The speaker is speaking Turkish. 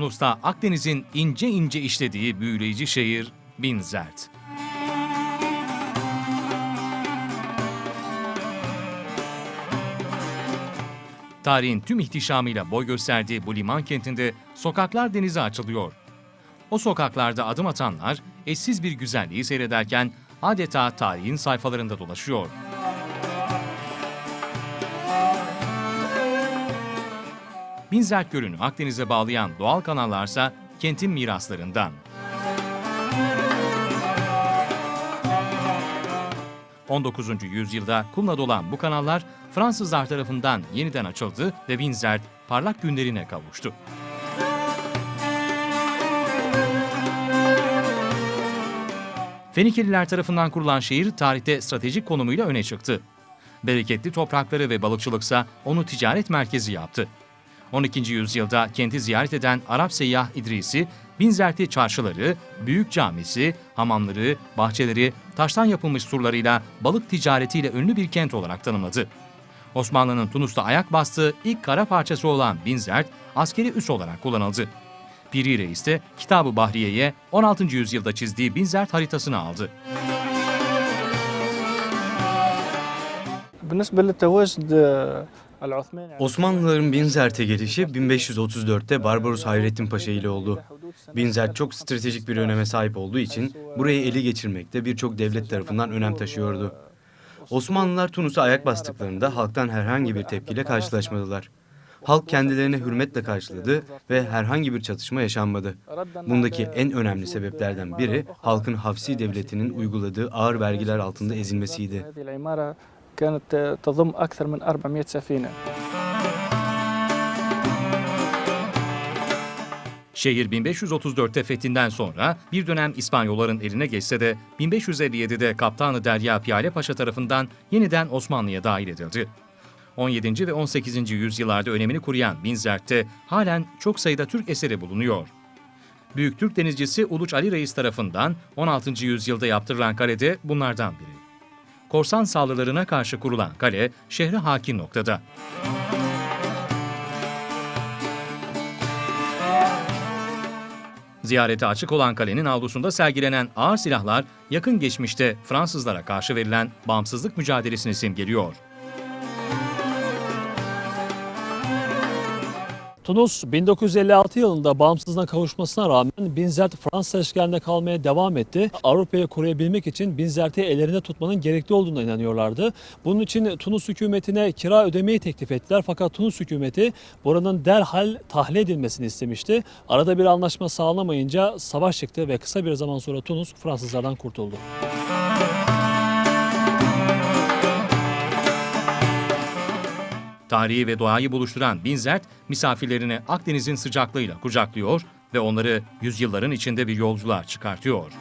Tunus'ta Akdeniz'in ince ince işlediği büyüleyici şehir Binzert. Tarihin tüm ihtişamıyla boy gösterdiği bu liman kentinde sokaklar denize açılıyor. O sokaklarda adım atanlar eşsiz bir güzelliği seyrederken adeta tarihin sayfalarında dolaşıyor. Binzert Gölü'nü Akdeniz'e bağlayan doğal kanallarsa kentin miraslarından. 19. yüzyılda kumla dolan bu kanallar Fransızlar tarafından yeniden açıldı ve Binzert parlak günlerine kavuştu. Fenikeliler tarafından kurulan şehir tarihte stratejik konumuyla öne çıktı. Bereketli toprakları ve balıkçılıksa onu ticaret merkezi yaptı. 12. yüzyılda kenti ziyaret eden Arap seyyah İdrisi, Binzert'i çarşıları, büyük camisi, hamamları, bahçeleri, taştan yapılmış surlarıyla balık ticaretiyle ünlü bir kent olarak tanımladı. Osmanlı'nın Tunus'ta ayak bastığı ilk kara parçası olan Binzert, askeri üs olarak kullanıldı. Piri Reis de Kitab-ı Bahriye'ye 16. yüzyılda çizdiği Binzert haritasını aldı. بالنسبة للتواجد آه، العثماني Osmanlıların Binzert'e gelişi 1534'te Barbaros Hayrettin Paşa ile oldu. Binzert çok stratejik bir öneme sahip olduğu için burayı ele geçirmekte birçok devlet tarafından önem taşıyordu. Osmanlılar Tunus'a ayak bastıklarında halktan herhangi bir tepkiyle karşılaşmadılar. Halk kendilerine hürmetle karşıladı ve herhangi bir çatışma yaşanmadı. Bundaki en önemli sebeplerden biri halkın Hafsi devletinin uyguladığı ağır vergiler altında ezilmesiydi. هذه العمارة كانت آه، تضم أكثر من 400 سفينة Şehir 1534'te fethinden sonra bir dönem İspanyolların eline geçse de 1557'de Kaptanı Derya Piyale Paşa tarafından yeniden Osmanlı'ya dahil edildi. 17. ve 18. yüzyıllarda önemini koruyan Binzert'te halen çok sayıda Türk eseri bulunuyor. Büyük Türk denizcisi Uluç Ali Reis tarafından 16. yüzyılda yaptırılan kale de bunlardan biri. Korsan saldırılarına karşı kurulan kale şehre hakim noktada. Ziyarete açık olan kalenin avlusunda sergilenen ağır silahlar yakın geçmişte Fransızlara karşı verilen bağımsızlık mücadelesini simgeliyor. Tunus 1956 yılında bağımsızlığına kavuşmasına rağmen Binzert Fransız işgalinde kalmaya devam etti. Avrupa'yı koruyabilmek için Binzert'i ellerinde tutmanın gerekli olduğuna inanıyorlardı. Bunun için Tunus hükümetine kira ödemeyi teklif ettiler fakat Tunus hükümeti buranın derhal tahliye edilmesini istemişti. Arada bir anlaşma sağlanamayınca savaş çıktı ve kısa bir zaman sonra Tunus Fransızlardan kurtuldu. Tarihi ve doğayı buluşturan Binzert, misafirlerini Akdeniz'in sıcaklığıyla kucaklıyor ve onları yüzyılların içinde bir yolculuğa çıkartıyor.